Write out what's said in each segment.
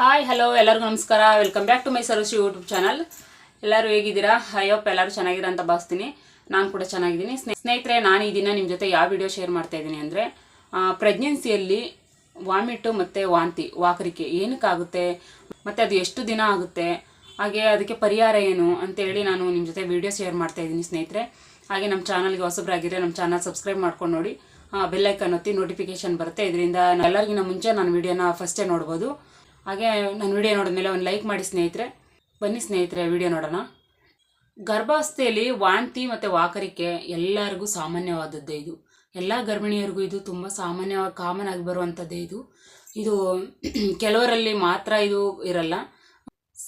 Hi hello ಎಲ್ಲರಿಗೂ ನಮಸ್ಕಾರ. Welcome back to my service YouTube channel ಎಲ್ಲರೂ ಹೇಗಿದ್ದೀರಾ? ಅಯ್ಯಪ್ಪ ಎಲ್ಲರೂ ಚೆನ್ನಾಗಿರೋ ಅಂತ ಭಾವಿಸ್ತೀನಿ. ನಾನು ಕೂಡ ಚೆನ್ನಾಗಿದ್ದೀನಿ. ಸ್ನೇ- ಸ್ನೇಹಿತರೆ, ನಾನು ಈ ದಿನ ನಿಮ್ಮ ಜೊತೆ ಯಾವ ವಿಡಿಯೋ ಶೇರ್ ಮಾಡ್ತಾ ಇದ್ದೀನಿ ಅಂದರೆ ಪ್ರೆಗ್ನೆನ್ಸಿಯಲ್ಲಿ ವಾಮಿಟು ಮತ್ತು ವಾಂತಿ, ವಾಕರಿಕೆ ಏನಕ್ಕಾಗುತ್ತೆ, ಮತ್ತು ಅದು ಎಷ್ಟು ದಿನ ಆಗುತ್ತೆ, ಹಾಗೆ ಅದಕ್ಕೆ ಪರಿಹಾರ ಏನು ಅಂತೇಳಿ ನಾನು ನಿಮ್ಮ ಜೊತೆ ವಿಡಿಯೋ ಶೇರ್ ಮಾಡ್ತಾ ಇದ್ದೀನಿ ಸ್ನೇಹಿತರೆ. ಹಾಗೆ ನಮ್ಮ ಚಾನಲ್ಗೆ ಹೊಸಬ್ರಾಗಿದ್ದರೆ ನಮ್ಮ ಚಾನಲ್ ಸಬ್ಸ್ಕ್ರೈಬ್ ಮಾಡ್ಕೊಂಡು ನೋಡಿ. ಬೆಲ್ಲೈಕನ್ ಒತ್ತಿ ನೋಟಿಫಿಕೇಶನ್ ಬರುತ್ತೆ. ಇದರಿಂದ ಎಲ್ಲರಿಗಿನ್ನ ಮುಂಚೆ ನಾನು ವಿಡಿಯೋನ ಫಸ್ಟೇ ನೋಡ್ಬೋದು. ಹಾಗೆ ನಾನು ವಿಡಿಯೋ ನೋಡಿದ ಮೇಲೆ ಒಂದು ಲೈಕ್ ಮಾಡಿ ಸ್ನೇಹಿತರೆ. ಬನ್ನಿ ಸ್ನೇಹಿತರೆ ವಿಡಿಯೋ ನೋಡೋಣ. ಗರ್ಭಾವಸ್ಥೆಯಲ್ಲಿ ವಾಂತಿ ಮತ್ತು ವಾಕರಿಕೆ ಎಲ್ಲರಿಗೂ ಸಾಮಾನ್ಯವಾದದ್ದೇ ಇದು. ಎಲ್ಲ ಗರ್ಭಿಣಿಯರಿಗೂ ಇದು ತುಂಬ ಸಾಮಾನ್ಯವಾಗಿ ಕಾಮನ್ ಆಗಿ ಬರುವಂಥದ್ದೇ ಇದು. ಇದು ಕೆಲವರಲ್ಲಿ ಮಾತ್ರ ಇದು ಇರಲ್ಲ.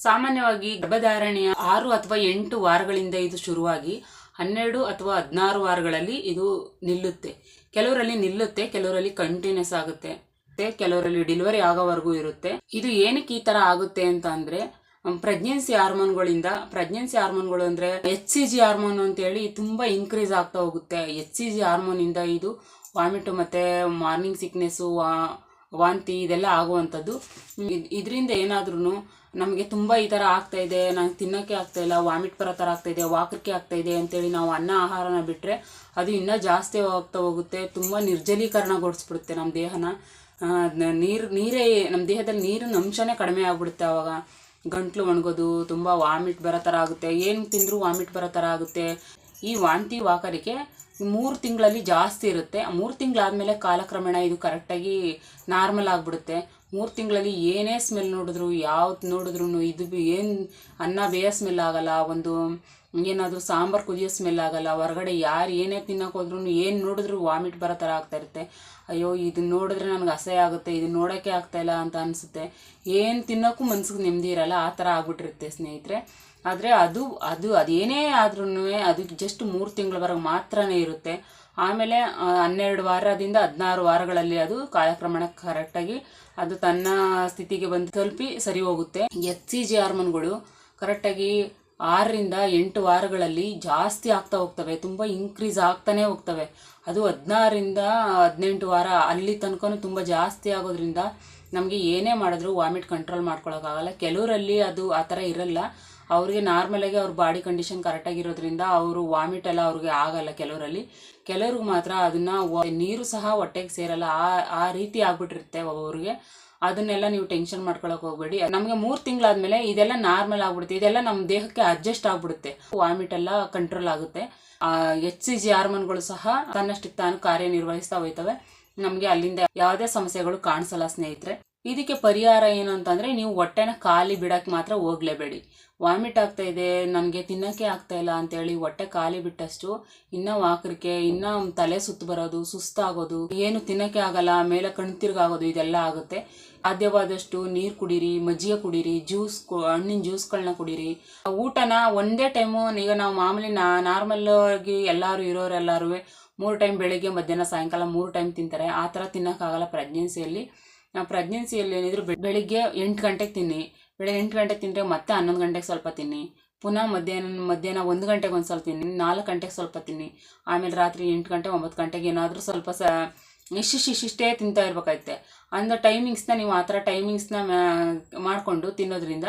ಸಾಮಾನ್ಯವಾಗಿ ಗರ್ಭಧಾರಣೆಯ ಆರು ಅಥವಾ ಎಂಟು ವಾರಗಳಿಂದ ಇದು ಶುರುವಾಗಿ ಹನ್ನೆರಡು ಅಥವಾ ಹದಿನಾರು ವಾರಗಳಲ್ಲಿ ಇದು ನಿಲ್ಲುತ್ತೆ. ಕೆಲವರಲ್ಲಿ ನಿಲ್ಲುತ್ತೆ, ಕೆಲವರಲ್ಲಿ ಕಂಟಿನ್ಯೂಸ್ ಆಗುತ್ತೆ. ಕೆಲವರಲ್ಲಿ ಡೆಲಿವರಿ ಆಗೋವರೆಗೂ ಇರುತ್ತೆ. ಇದು ಏನಕ್ಕೆ ಈ ತರ ಆಗುತ್ತೆ ಅಂತ ಅಂದ್ರೆ ಪ್ರೆಗ್ನೆನ್ಸಿ ಹಾರ್ಮೋನ್ಗಳಿಂದ ಪ್ರೆಗ್ನೆನ್ಸಿ ಹಾರ್ಮೋನ್ಗಳು ಅಂದ್ರೆ ಎಚ್ ಸಿ ಜಿ ಹಾರ್ಮೋನ್ ಅಂತೇಳಿ ತುಂಬಾ ಇನ್ಕ್ರೀಸ್ ಆಗ್ತಾ ಹೋಗುತ್ತೆ. ಎಚ್ ಸಿ ಜಿ ಹಾರ್ಮೋನ್ ಇಂದ ಇದು ವಾಮಿಟ್ ಮತ್ತೆ ಮಾರ್ನಿಂಗ್ ಸಿಕ್ನೆಸ್ಸು ವಾಂತಿ ಇದೆಲ್ಲ ಆಗುವಂಥದ್ದು. ಇದರಿಂದ ಏನಾದ್ರೂ ನಮಗೆ ತುಂಬ ಈ ಥರ ಆಗ್ತಾ ಇದೆ, ನಂಗೆ ತಿನ್ನೋಕ್ಕೆ ಆಗ್ತಾ ಇಲ್ಲ ವಾಮಿಟ್ ಬರೋ ಥರ ಆಗ್ತಾ ಇದೆ ವಾಕರಿಕೆ ಆಗ್ತಾ ಇದೆ ಅಂತೇಳಿ ನಾವು ಅನ್ನ ಆಹಾರನ ಬಿಟ್ಟರೆ ಅದು ಇನ್ನೂ ಜಾಸ್ತಿ ಆಗ್ತಾ ಹೋಗುತ್ತೆ, ತುಂಬ ನಿರ್ಜಲೀಕರಣಗೊಳಿಸ್ಬಿಡುತ್ತೆ ನಮ್ಮ ದೇಹನ. ನೀರು, ನೀರೇ ನಮ್ಮ ದೇಹದಲ್ಲಿ ನೀರಿನ ಅಂಶನೇ ಕಡಿಮೆ ಆಗ್ಬಿಡುತ್ತೆ ಅವಾಗ. ಗಂಟ್ಲು ಒಣಗೋದು, ತುಂಬ ವಾಮಿಟ್ ಬರೋ ಥರ ಆಗುತ್ತೆ. ಏನು ತಿಂದರೂ ವಾಮಿಟ್ ಬರೋ ಥರ ಆಗುತ್ತೆ. ಈ ವಾಂತಿ ವಾಕರಿಕೆ ಮೂರು ತಿಂಗಳಲ್ಲಿ ಜಾಸ್ತಿ ಇರುತ್ತೆ. ಮೂರು ತಿಂಗಳಾದಮೇಲೆ ಕಾಲಕ್ರಮೇಣ ಇದು ಕರೆಕ್ಟಾಗಿ ನಾರ್ಮಲ್ ಆಗಿಬಿಡುತ್ತೆ. ಮೂರು ತಿಂಗಳಲ್ಲಿ ಏನೇ ಸ್ಮೆಲ್ ನೋಡಿದ್ರು, ಯಾವ್ದು ನೋಡಿದ್ರು ಇದು ಏನು, ಅನ್ನ ಬೇಯ ಸ್ಮೆಲ್ ಆಗಲ್ಲ. ಒಂದು ಏನಾದರೂ ಸಾಂಬಾರು ಕುದಿಯೋ ಸ್ಮೆಲ್ ಆಗಲ್ಲ. ಹೊರಗಡೆ ಯಾರು ಏನೇ ತಿನ್ನೋಕೆ ಹೋದ್ರೂ ಏನು ನೋಡಿದ್ರು ವಾಮಿಟ್ ಬರೋ ಥರ ಆಗ್ತಾ ಇರುತ್ತೆ. ಅಯ್ಯೋ ಇದನ್ನ ನೋಡಿದ್ರೆ ನನಗೆ ಅಸಹ್ಯ ಆಗುತ್ತೆ ಇದನ್ನ ನೋಡೋಕ್ಕೆ ಆಗ್ತಾ ಇಲ್ಲ ಅಂತ ಅನಿಸುತ್ತೆ. ಏನು ತಿನ್ನೋಕ್ಕೂ ಮನ್ಸಿಗೆ ನೆಮ್ಮದಿ ಇರಲ್ಲ, ಆ ಥರ ಆಗ್ಬಿಟ್ಟಿರುತ್ತೆ ಸ್ನೇಹಿತರೆ. ಆದರೆ ಅದು ಅದು, ಅದೇನೇ ಆದ್ರೂ ಅದು ಜಸ್ಟ್ ಮೂರು ತಿಂಗಳವರೆಗೆ ಮಾತ್ರನೇ ಇರುತ್ತೆ. ಆಮೇಲೆ ಹನ್ನೆರಡು ವಾರದಿಂದ ಹದಿನಾರು ವಾರಗಳಲ್ಲಿ ಅದು ಕಾಲಕ್ರಮಣ ಕರೆಕ್ಟಾಗಿ ಅದು ತನ್ನ ಸ್ಥಿತಿಗೆ ಬಂದು, ತಲುಪಿ ಸರಿ ಹೋಗುತ್ತೆ. ಎಚ್ ಸಿ ಜಿ ಹಾರ್ಮೋನ್ಗಳು ಕರೆಕ್ಟಾಗಿ ಆರರಿಂದ ಎಂಟು ವಾರಗಳಲ್ಲಿ ಜಾಸ್ತಿ ಆಗ್ತಾ ಹೋಗ್ತವೆ, ತುಂಬ ಇನ್ಕ್ರೀಸ್ ಆಗ್ತಾನೆ ಹೋಗ್ತವೆ. ಅದು ಹದಿನಾರರಿಂದ ಹದಿನೆಂಟು ವಾರ ಅಲ್ಲಿ ತನಕನು ತುಂಬ ಜಾಸ್ತಿ ಆಗೋದ್ರಿಂದ ನಮಗೆ ಏನೇ ಮಾಡಿದ್ರು ವಾಮಿಟ್ ಕಂಟ್ರೋಲ್ ಮಾಡ್ಕೊಳ್ಳೋಕ್ಕಾಗಲ್ಲ ಕೆಲವರಲ್ಲಿ ಅದು ಆ ಥರ ಇರಲ್ಲ. ಅವ್ರಿಗೆ ನಾರ್ಮಲಾಗಿ ಅವ್ರ ಬಾಡಿ ಕಂಡೀಷನ್ ಕರೆಕ್ಟಾಗಿರೋದ್ರಿಂದ ಅವರು ವಾಮಿಟ್ ಎಲ್ಲ ಅವ್ರಿಗೆ ಆಗಲ್ಲ ಕೆಲವರಲ್ಲಿ ಕೆಲವ್ರಿಗೆ ಮಾತ್ರ ಅದನ್ನು ನೀರು ಸಹ ಹೊಟ್ಟೆಗೆ ಸೇರಲ್ಲ. ಆ ಆ ರೀತಿ ಆಗ್ಬಿಟ್ಟಿರುತ್ತೆ ಒಬ್ಬೊಬ್ರಿಗೆ ಅದನ್ನೆಲ್ಲ ನೀವು ಟೆನ್ಷನ್ ಮಾಡ್ಕೊಳಕ್ ಹೋಗ್ಬೇಡಿ. ನಮಗೆ ಮೂರು ತಿಂಗಳಾದ್ಮೇಲೆ ಇದೆಲ್ಲ ನಾರ್ಮಲ್ ಆಗ್ಬಿಡುತ್ತೆ. ಇದೆಲ್ಲ ನಮ್ಮ ದೇಹಕ್ಕೆ ಅಡ್ಜಸ್ಟ್ ಆಗ್ಬಿಡುತ್ತೆ. ವಾಮಿಟ್ ಎಲ್ಲ ಕಂಟ್ರೋಲ್ ಆಗುತ್ತೆ. ಎಚ್ ಸಿ ಜಿ ಹಾರ್ಮೋನ್ಗಳು ಸಹ ತನ್ನಷ್ಟಕ್ಕೆ ತಾನು ಕಾರ್ಯನಿರ್ವಹಿಸ್ತಾ ಹೋಯ್ತವೆ. ನಮಗೆ ಅಲ್ಲಿಂದ ಯಾವುದೇ ಸಮಸ್ಯೆಗಳು ಕಾಣಿಸಲ್ಲ ಸ್ನೇಹಿತರೆ. ಇದಕ್ಕೆ ಪರಿಹಾರ ಏನು ಅಂತಂದರೆ ನೀವು ಹೊಟ್ಟೆನ ಖಾಲಿ ಬಿಡಕ್ಕೆ ಮಾತ್ರ ಹೋಗ್ಲೇಬೇಡಿ. ವಾಮಿಟ್ ಆಗ್ತಾ ಇದೆ, ನನಗೆ ತಿನ್ನಕ್ಕೆ ಆಗ್ತಾ ಇಲ್ಲ ಅಂತೇಳಿ ಹೊಟ್ಟೆ ಖಾಲಿ ಬಿಟ್ಟಷ್ಟು ಇನ್ನೂ ವಾಕರಿಕೆ, ಇನ್ನೂ ತಲೆ ಸುತ್ತು ಬರೋದು, ಸುಸ್ತಾಗೋದು, ಏನು ತಿನ್ನಕ್ಕೆ ಆಗಲ್ಲ, ಮೇಲೆ ಕಣ್ತಿರ್ಗಾಗೋದು ಇದೆಲ್ಲ ಆಗುತ್ತೆ. ಸಾಧ್ಯವಾದಷ್ಟು ನೀರು ಕುಡೀರಿ, ಮಜ್ಜಿಗೆ ಕುಡೀರಿ, ಜ್ಯೂಸ್ ಹಣ್ಣಿನ ಜ್ಯೂಸ್ಗಳನ್ನ ಕುಡೀರಿ. ಊಟನ ಒಂದೇ ಟೈಮು, ಈಗ ನಾವು ಮಾಮೂಲಿ ನಾ, ನಾರ್ಮಲ್ ಆಗಿ ಎಲ್ಲರೂ ಇರೋರೆಲ್ಲರೂ ಮೂರು ಟೈಮ್ ಬೆಳಿಗ್ಗೆ, ಮಧ್ಯಾಹ್ನ, ಸಾಯಂಕಾಲ ಮೂರು ಟೈಮ್ ತಿಂತಾರೆ. ಆ ಥರ ತಿನ್ನೋಕ್ಕಾಗಲ್ಲ ಪ್ರೆಗ್ನೆನ್ಸಿಯಲ್ಲಿ ನಾವು ಪ್ರೆಗ್ನೆನ್ಸಿಯಲ್ಲಿ ಏನಿದ್ರು ಬೆಳಿಗ್ಗೆ ಎಂಟು ಗಂಟೆಗೆ ತಿನ್ನಿ. ಬೆಳಗ್ಗೆ ಎಂಟು ಗಂಟೆಗೆ ತಿಂದರೆ ಮತ್ತೆ ಹನ್ನೊಂದು ಗಂಟೆಗೆ ಸ್ವಲ್ಪ ತಿನ್ನಿ. ಪುನಃ ಮಧ್ಯಾಹ್ನ ಮಧ್ಯಾಹ್ನ ಒಂದು ಗಂಟೆಗೆ ಒಂದು ಸ್ವಲ್ಪ ತಿನ್ನಿ. ನಾಲ್ಕು ಗಂಟೆಗೆ ಸ್ವಲ್ಪ ತಿನ್ನಿ. ಆಮೇಲೆ ರಾತ್ರಿ ಎಂಟು ಗಂಟೆ, ಒಂಬತ್ತು ಗಂಟೆಗೆ ಏನಾದರೂ ಸ್ವಲ್ಪ ಸ, ಇಷ್ಟಿಷ್ಟೇ ತಿಂತಾ ಇರ್ಬೇಕಾಯ್ತೆ. ಅಂದ ಟೈಮಿಂಗ್ಸ್ನ ನೀವು ಆ ಥರ ಟೈಮಿಂಗ್ಸ್ನ ಮಾಡಿಕೊಂಡು ತಿನ್ನೋದ್ರಿಂದ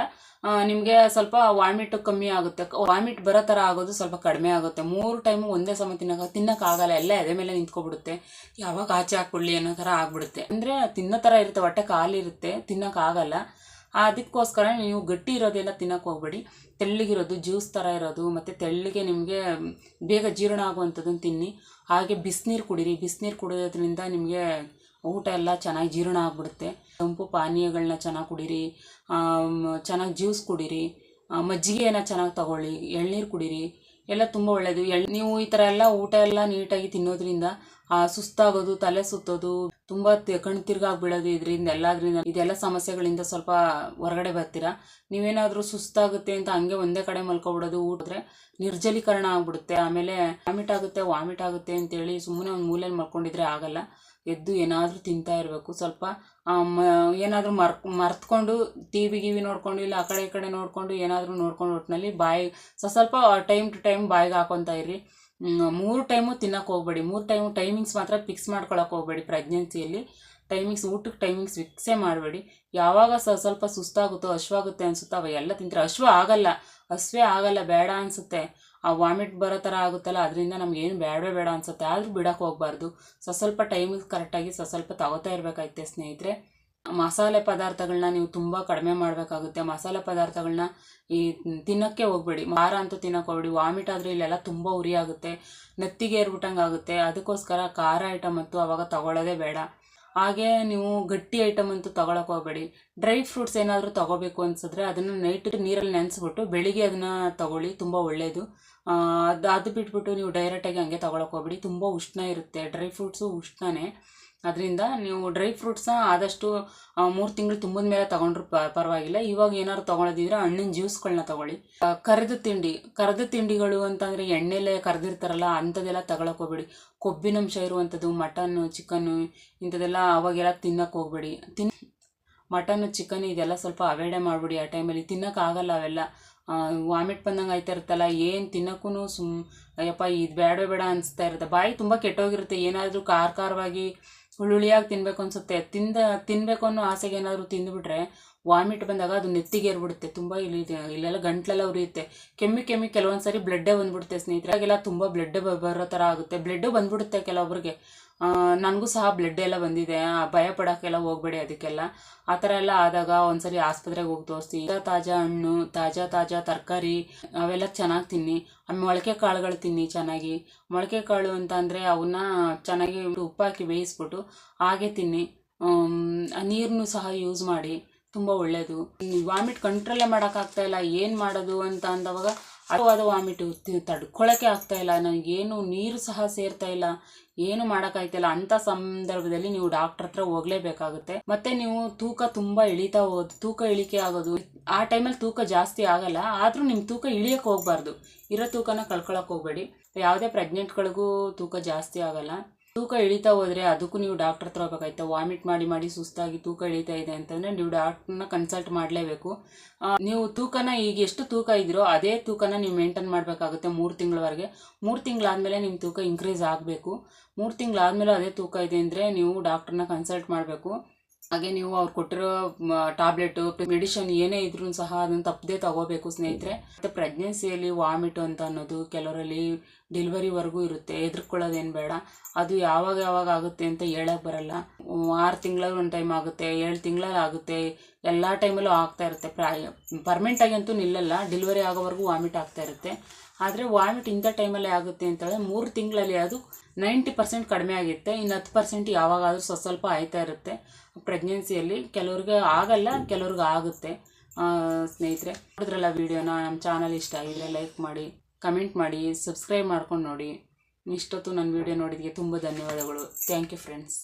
ನಿಮಗೆ ಸ್ವಲ್ಪ ವಾಮಿಟ್ ಕಮ್ಮಿ ಆಗುತ್ತೆ. ವಾಮಿಟ್ ಬರೋ ಥರ ಆಗೋದು ಸ್ವಲ್ಪ ಕಡಿಮೆ ಆಗುತ್ತೆ. ಮೂರು ಟೈಮು ಒಂದೇ ಸಮ ತಿನ್ನೋಕೆ, ತಿನ್ನೋಕ್ಕಾಗಲ್ಲ, ಎಲ್ಲ ಎದೆ ಮೇಲೆ ನಿಂತ್ಕೊಬಿಡುತ್ತೆ. ಯಾವಾಗ ಆಚೆ ಹಾಕ್ಕೊಳ್ಳಿ ಅನ್ನೋ ಥರ ಆಗ್ಬಿಡುತ್ತೆ. ಅಂದರೆ ತಿನ್ನೋ ಥರ ಇರುತ್ತೆ, ಹೊಟ್ಟೆ ಕಾಲಿರುತ್ತೆ ತಿನ್ನೋಕ್ಕಾಗಲ್ಲ. ಅದಕ್ಕೋಸ್ಕರ ನೀವು ಗಟ್ಟಿ ಇರೋದೆಲ್ಲ ತಿನ್ನೋಕೆ ಹೋಗ್ಬೇಡಿ. ತೆಳ್ಳಗಿರೋದು ಜ್ಯೂಸ್ ಥರ ಇರೋದು, ಮತ್ತು ತೆಳ್ಳಗೆ ನಿಮಗೆ ಬೇಗ ಜೀರ್ಣ ಆಗುವಂಥದ್ದನ್ನು ತಿನ್ನಿ. ಹಾಗೆ ಬಿಸಿನೀರು ಕುಡೀರಿ. ಬಿಸಿನೀರು ಕುಡಿಯೋದ್ರಿಂದ ನಿಮಗೆ ಊಟ ಎಲ್ಲ ಚೆನ್ನಾಗಿ ಜೀರ್ಣ ಆಗಿಬಿಡುತ್ತೆ. ತಂಪು ಪಾನೀಯಗಳನ್ನ ಚೆನ್ನಾಗಿ ಕುಡೀರಿ ಚೆನ್ನಾಗಿ ಜ್ಯೂಸ್ ಕುಡೀರಿ ಮಜ್ಜಿಗೆಯನ್ನು ಚೆನ್ನಾಗಿ ತಗೊಳ್ಳಿ, ಎಳ್ನೀರು ಕುಡೀರಿ, ಎಲ್ಲ ತುಂಬ ಒಳ್ಳೆಯದು ಎಳ್, ನೀವು ಈ ಥರ ಎಲ್ಲ ಊಟ ಎಲ್ಲ ನೀಟಾಗಿ ತಿನ್ನೋದ್ರಿಂದ, ಆ, ಸುಸ್ತಾಗೋದು, ತಲೆ ಸುತ್ತೋದು, ತುಂಬ ಕಣ್ ತಿರ್ಗಾಗಿ ಬೀಳೋದು ಇದರಿಂದ, ಎಲ್ಲದರಿಂದ ಇದೆಲ್ಲ ಸಮಸ್ಯೆಗಳಿಂದ ಸ್ವಲ್ಪ ಹೊರಗಡೆ ಬರ್ತೀರಾ? ನೀವೇನಾದರೂ ಸುಸ್ತಾಗುತ್ತೆ ಅಂತ ಹಂಗೆ ಒಂದೇ ಕಡೆ ಮಲ್ಕೊಬಿಡೋದು ಊಟಿದ್ರೆ ನಿರ್ಜಲೀಕರಣ ಆಗ್ಬಿಡುತ್ತೆ. ಆಮೇಲೆ ವಾಮಿಟ್ ಆಗುತ್ತೆ ವಾಮಿಟ್ ಆಗುತ್ತೆ ಅಂತೇಳಿ ಸುಮ್ಮನೆ ಒಂದು ಮೂಲೆಯಲ್ಲಿ ಮಲ್ಕೊಂಡಿದ್ರೆ ಆಗಲ್ಲ. ಎದ್ದು ಏನಾದರೂ ತಿಂತಾ ಇರಬೇಕು. ಸ್ವಲ್ಪ ಏನಾದರೂ ಮರ್ ಮರ್ತ್ಕೊಂಡು ಟಿ ವಿ ಗಿವಿ ನೋಡಿಕೊಂಡು ಇಲ್ಲ ಆ ಕಡೆ ಈ ಕಡೆ ನೋಡಿಕೊಂಡು ಏನಾದರೂ ನೋಡ್ಕೊಂಡು ಒಟ್ಟಿನಲ್ಲಿ ಬಾಯಿ ಸ್ವಲ್ಪ ಸ್ವಲ್ಪ ಟೈಮ್ ಟು ಟೈಮ್ ಬಾಯಿಗೆ ಹಾಕೊತಾ ಇರ್ರಿ. ಮೂರು ಟೈಮು ತಿನ್ನೋಕೆ ಹೋಗ್ಬೇಡಿ. ಮೂರು ಟೈಮು ಟೈಮಿಂಗ್ಸ್ ಮಾತ್ರ ಫಿಕ್ಸ್ ಮಾಡ್ಕೊಳಕ್ಕೆ ಹೋಗ್ಬೇಡಿ ಪ್ರೆಗ್ನೆನ್ಸಿಯಲ್ಲಿ. ಟೈಮಿಂಗ್ಸ್, ಊಟಕ್ಕೆ ಟೈಮಿಂಗ್ಸ್ ಫಿಕ್ಸೇ ಮಾಡಬೇಡಿ. ಯಾವಾಗ ಸ, ಸ್ವಲ್ಪ ಸುಸ್ತಾಗುತ್ತೋ ಹಶ್ವಾಗುತ್ತೆ ಅನಿಸುತ್ತೋ, ಅವೆಲ್ಲ ತಿಂತಾರೆ. ಹಶ್ವ ಆಗಲ್ಲ. ಹಸ್ವೇ ಆಗಲ್ಲ, ಬೇಡ ಅನಿಸುತ್ತೆ. ಆ ವಾಮಿಟ್ ಬರೋ ಥರ ಆಗುತ್ತಲ್ಲ, ಅದರಿಂದ ನಮ್ಗೆ ಏನು ಬೇಡವೇ ಬೇಡ ಅನಿಸುತ್ತೆ. ಆದರೂ ಬಿಡೋಕೆ ಹೋಗಬಾರ್ದು. ಸ ಸ್ವಲ್ಪ ಟೈಮಿಗೆ ಕರೆಕ್ಟಾಗಿ ಸ ಸ್ವಲ್ಪ ತಗೋತಾ ಇರಬೇಕಾಯ್ತೆ ಸ್ನೇಹಿತರೆ. ಮಸಾಲೆ ಪದಾರ್ಥಗಳನ್ನ ನೀವು ತುಂಬ ಕಡಿಮೆ ಮಾಡಬೇಕಾಗುತ್ತೆ. ಮಸಾಲೆ ಪದಾರ್ಥಗಳನ್ನ ಈ ತಿನ್ನೋಕ್ಕೆ ಹೋಗ್ಬೇಡಿ. ಖಾರ ಅಂತೂ ತಿನ್ನೋಕೆ ಹೋಗ್ಬೇಡಿ. ವಾಮಿಟ್ ಆದರೆ ಇಲ್ಲೆಲ್ಲ ತುಂಬ ಉರಿ ಆಗುತ್ತೆ. ನೆತ್ತಿಗೆ ಏರ್ಬಿಟ್ಟಂಗೆ ಆಗುತ್ತೆ. ಅದಕ್ಕೋಸ್ಕರ ಖಾರ ಐಟಮ್ ಅಂತೂ ಅವಾಗ ತಗೊಳ್ಳೋದೇ ಬೇಡ. ಹಾಗೆ ನೀವು ಗಟ್ಟಿ ಐಟಮ್ ಅಂತೂ ತಗೊಳಕ್ಕೆ ಹೋಗಬೇಡಿ. ಡ್ರೈ ಫ್ರೂಟ್ಸ್ ಏನಾದರೂ ತಗೋಬೇಕು ಅನ್ಸಿದ್ರೆ ಅದನ್ನು ನೈಟ್ ನೀರಲ್ಲಿ ನೆನೆಸ್ಬಿಟ್ಟು ಬೆಳಿಗ್ಗೆ ಅದನ್ನು ತಗೊಳ್ಳಿ. ತುಂಬ ಒಳ್ಳೆಯದು ಅದು ಅದು ಬಿಟ್ಬಿಟ್ಟು ನೀವು ಡೈರೆಕ್ಟಾಗಿ ಹಂಗೆ ತೊಗೊಳಕ್ಕೆ ಹೋಗ್ಬಿಡಿ. ತುಂಬ ಉಷ್ಣ ಇರುತ್ತೆ. ಡ್ರೈ ಫ್ರೂಟ್ಸು ಉಷ್ಣನೇ. ಅದರಿಂದ ನೀವು ಡ್ರೈ ಫ್ರೂಟ್ಸ್ನ ಆದಷ್ಟು ಮೂರು ತಿಂಗಳು ತುಂಬಿದ ಮೇಲೆ ತೊಗೊಂಡ್ರು ಪರವಾಗಿಲ್ಲ. ಇವಾಗ ಏನಾದ್ರು ತೊಗೊಳೋದಿದ್ರೆ ಹಣ್ಣಿನ ಜ್ಯೂಸ್ಗಳನ್ನ ತಗೊಳ್ಳಿ. ಕರೆದ ತಿಂಡಿ, ಕರೆದ ತಿಂಡಿಗಳು ಅಂತಂದರೆ ಎಣ್ಣೆಲೆ ಕರೆದಿರ್ತಾರಲ್ಲ, ಅಂಥದ್ದೆಲ್ಲ ತಗೊಳಕ್ಕೆ ಹೋಗ್ಬೇಡಿ. ಕೊಬ್ಬಿನಂಶ ಇರುವಂಥದ್ದು, ಮಟನ್ನು ಚಿಕನ್ನು ಇಂಥದ್ದೆಲ್ಲ ಅವಾಗೆಲ್ಲ ತಿನ್ನಕ್ಕೆ ಹೋಗ್ಬೇಡಿ. ತಿನ್ ಮಟನ್ನು ಚಿಕನ್ ಇದೆಲ್ಲ ಸ್ವಲ್ಪ ಅವಾಯ್ಡೇ ಮಾಡಿಬಿಡಿ ಆ ಟೈಮಲ್ಲಿ ತಿನ್ನೋಕ್ಕಾಗಲ್ಲ ಅವೆಲ್ಲ. ವಾಮಿಟ್ ಬಂದಂಗೆ ಆಯ್ತಾ ಇರುತ್ತಲ್ಲ ಏನು ತಿನ್ನೋಕ್ಕೂ ಸುಮ್, ಅಯ್ಯಪ್ಪ, ಇದು ಬೇಡ ಬೇಡ ಅನಿಸ್ತಾ ಇರುತ್ತೆ. ಬಾಯಿ ತುಂಬ ಕೆಟ್ಟೋಗಿರುತ್ತೆ, ಏನಾದರೂ ಖಾರ ಖಾರವಾಗಿ ಹುಳುಳಿಯಾಗಿ ತಿನ್ನಬೇಕು ಅನಿಸುತ್ತೆ. ತಿಂದ ತಿನ್ನಬೇಕು ಅನ್ನೋ ಆಸೆಗೆ ಏನಾದರೂ ತಿಂದುಬಿಟ್ರೆ ವಾಮಿಟ್ ಬಂದಾಗ ಅದು ನೆತ್ತಿಗೆ ಏರ್ಬಿಡುತ್ತೆ, ತುಂಬ ಇಲ್ಲಿ ಇಲ್ಲೆಲ್ಲ ಗಂಟ್ಲೆಲ್ಲ ಉರಿಯುತ್ತೆ. ಕೆಮ್ಮಿ ಕೆಮ್ಮಿ ಕೆಲವೊಂದ್ಸರಿ ಬ್ಲಡ್ಡೇ ಬಂದ್ಬಿಡುತ್ತೆ ಸ್ನೇಹಿತರೆ. ಆಗೆಲ್ಲ ತುಂಬ ಬ್ಲಡ್ ಬರೋ ಥರ ಆಗುತ್ತೆ. ಬ್ಲಡ್ಡು ಬಂದ್ಬಿಡುತ್ತೆ ಕೆಲವೊಬ್ರಿಗೆ. ನನಗೂ ಸಹ ಬ್ಲಡ್ ಎಲ್ಲ ಬಂದಿದೆ. ಭಯ ಪಡೋಕ್ಕೆಲ್ಲ ಹೋಗಬೇಡಿ ಅದಕ್ಕೆಲ್ಲ. ಆ ಥರ ಎಲ್ಲ ಆದಾಗ ಒಂದ್ಸರಿ ಆಸ್ಪತ್ರೆಗೆ ಹೋಗಿ ತೋರಿಸಿ. ತಾಜಾ ಹಣ್ಣು, ತಾಜಾ ತಾಜಾ ತರಕಾರಿ, ಅವೆಲ್ಲ ಚೆನ್ನಾಗಿ ತಿನ್ನಿ. ಆಮೇಲೆ ಮೊಳಕೆ ಕಾಳುಗಳು ತಿನ್ನಿ ಚೆನ್ನಾಗಿ. ಮೊಳಕೆ ಕಾಳು ಅಂತ ಅಂದರೆ ಅವನ್ನ ಚೆನ್ನಾಗಿ ಉಪ್ಪಾಕಿ ಬೇಯಿಸ್ಬಿಟ್ಟು ಹಾಗೆ ತಿನ್ನಿ. ನೀರನ್ನು ಸಹ ಯೂಸ್ ಮಾಡಿ. ತುಂಬ ಒಳ್ಳೆಯದು ವಾಮಿಟ್ ಕಂಟ್ರೋಲೇ ಮಾಡೋಕ್ಕಾಗ್ತಾ ಇಲ್ಲ, ಏನು ಮಾಡೋದು ಅಂತ ಅಂದವಾಗ ಅಡವಾದ ವಾಮಿಟ್ ತಡ್ಕೊಳ್ಳೋಕ್ಕೆ ಆಗ್ತಾ ಇಲ್ಲ. ನನಗೇನು ನೀರು ಸಹ ಸೇರ್ತಾ ಇಲ್ಲ, ಏನು ಮಾಡೋಕ್ಕಾಯ್ತಿಲ್ಲ ಅಂಥ ಸಂದರ್ಭದಲ್ಲಿ ನೀವು ಡಾಕ್ಟ್ರ್ ಹತ್ರ ಹೋಗಲೇಬೇಕಾಗುತ್ತೆ. ಮತ್ತೆ ನೀವು ತೂಕ ತುಂಬ ಇಳಿತಾ ಹೋಗೋದು ತೂಕ ಇಳಿಕೆ ಆಗೋದು. ಆ ಟೈಮಲ್ಲಿ ತೂಕ ಜಾಸ್ತಿ ಆಗಲ್ಲ, ಆದರೂ ನಿಮ್ಮ ತೂಕ ಇಳಿಯೋಕ್ಕೆ ಹೋಗಬಾರ್ದು. ಇರೋ ತೂಕನ ಕಳ್ಕೊಳ್ಳೋಕೆ ಹೋಗಬೇಡಿ. ಯಾವುದೇ ಪ್ರೆಗ್ನೆಂಟ್ಗಳಿಗೂ ತೂಕ ಜಾಸ್ತಿ ಆಗಲ್ಲ. ತೂಕ ಇಳಿತಾ ಹೋದ್ರೆ ಅದಕ್ಕೂ ನೀವು ಡಾಕ್ಟರ್ ಹತ್ರ ಹೋಗ್ಬೇಕಾಯ್ತು. ವಾಮಿಟ್ ಮಾಡಿ ಮಾಡಿ ಸುಸ್ತಾಗಿ ತೂಕ ಇಳಿತಾ ಇದೆ ಅಂತಂದರೆ ನೀವು ಡಾಕ್ಟರ್ನ ಕನ್ಸಲ್ಟ್ ಮಾಡಲೇಬೇಕು. ನೀವು ತೂಕನ ಈಗ ಎಷ್ಟು ತೂಕ ಇದ್ರೋ ಅದೇ ತೂಕನ ನೀವು ಮೇಂಟೈನ್ ಮಾಡಬೇಕಾಗುತ್ತೆ ಮೂರು ತಿಂಗಳವರೆಗೆ. ಮೂರು ತಿಂಗಳಾದಮೇಲೆ ನಿಮ್ಮ ತೂಕ ಇನ್ಕ್ರೀಸ್ ಆಗಬೇಕು. ಮೂರು ತಿಂಗಳಾದಮೇಲೆ ಅದೇ ತೂಕ ಇದೆ ಅಂದರೆ ನೀವು ಡಾಕ್ಟರ್ನ ಕನ್ಸಲ್ಟ್ ಮಾಡಬೇಕು. ಹಾಗೆ ನೀವು ಅವ್ರು ಕೊಟ್ಟಿರೋ ಟ್ಯಾಬ್ಲೆಟು ಮೆಡಿಷನ್ ಏನೇ ಇದ್ರೂ ಸಹ ಅದನ್ನು ತಪ್ಪದೇ ತಗೋಬೇಕು ಸ್ನೇಹಿತರೆ. ಮತ್ತು ಪ್ರೆಗ್ನೆನ್ಸಿಯಲ್ಲಿ ವಾಮಿಟ್ ಅಂತ ಅನ್ನೋದು ಕೆಲವರಲ್ಲಿ ಡೆಲಿವರಿವರೆಗೂ ಇರುತ್ತೆ. ಹೆದರ್ಕೊಳ್ಳೋದೇನು ಬೇಡ. ಅದು ಯಾವಾಗ ಯಾವಾಗ ಆಗುತ್ತೆ ಅಂತ ಹೇಳಕ್ಕೆ ಬರಲ್ಲ. ಆರು ತಿಂಗಳಲ್ಲಿ ಒಂದು ಟೈಮ್ ಆಗುತ್ತೆ, ಏಳು ತಿಂಗಳಲ್ಲಿ ಆಗುತ್ತೆ. ಎಲ್ಲ ಟೈಮಲ್ಲೂ ಆಗ್ತಾ ಇರುತ್ತೆ. ಪ್ರಾಯ ಪರ್ಮೆಂಟಾಗಿ ಅಂತೂ ನಿಲ್ಲಲ್ಲ. ಡೆಲಿವರಿ ಆಗೋವರೆಗೂ ವಾಮಿಟ್ ಆಗ್ತಾ ಇರುತ್ತೆ. ಆದರೆ ವಾಮಿಟ್ ಇಂಥ ಟೈಮಲ್ಲಿ ಆಗುತ್ತೆ ಅಂತೇಳಿದ್ರೆ ಮೂರು ತಿಂಗಳಲ್ಲಿ ಅದು ನೈಂಟಿ ಪರ್ಸೆಂಟ್ ಕಡಿಮೆ ಆಗಿರುತ್ತೆ. ಇನ್ನು ಹತ್ತು ಪರ್ಸೆಂಟ್ ಯಾವಾಗಾದರೂ ಸ್ವಲ್ಪ ಸ್ವಲ್ಪ ಆಯ್ತಾ ಇರುತ್ತೆ. ಪ್ರೆಗ್ನೆನ್ಸಿಯಲ್ಲಿ ಕೆಲವ್ರಿಗೆ ಆಗಲ್ಲ, ಕೆಲವ್ರಿಗೆ ಆಗುತ್ತೆ. ಸ್ನೇಹಿತರೆ, ನೋಡಿದ್ರಲ್ಲ ವೀಡಿಯೋನ? ನಮ್ಮ ಚಾನಲ್ ಇಷ್ಟ ಆಗಿದ್ರೆ ಲೈಕ್ ಮಾಡಿ, ಕಮೆಂಟ್ ಮಾಡಿ, ಸಬ್ಸ್ಕ್ರೈಬ್ ಮಾಡ್ಕೊಂಡು ನೋಡಿ. ಇಷ್ಟೊತ್ತು ನನ್ನ ವೀಡಿಯೋ ನೋಡಿದ್ದಕ್ಕೆ ತುಂಬ ಧನ್ಯವಾದಗಳು. Thank you friends.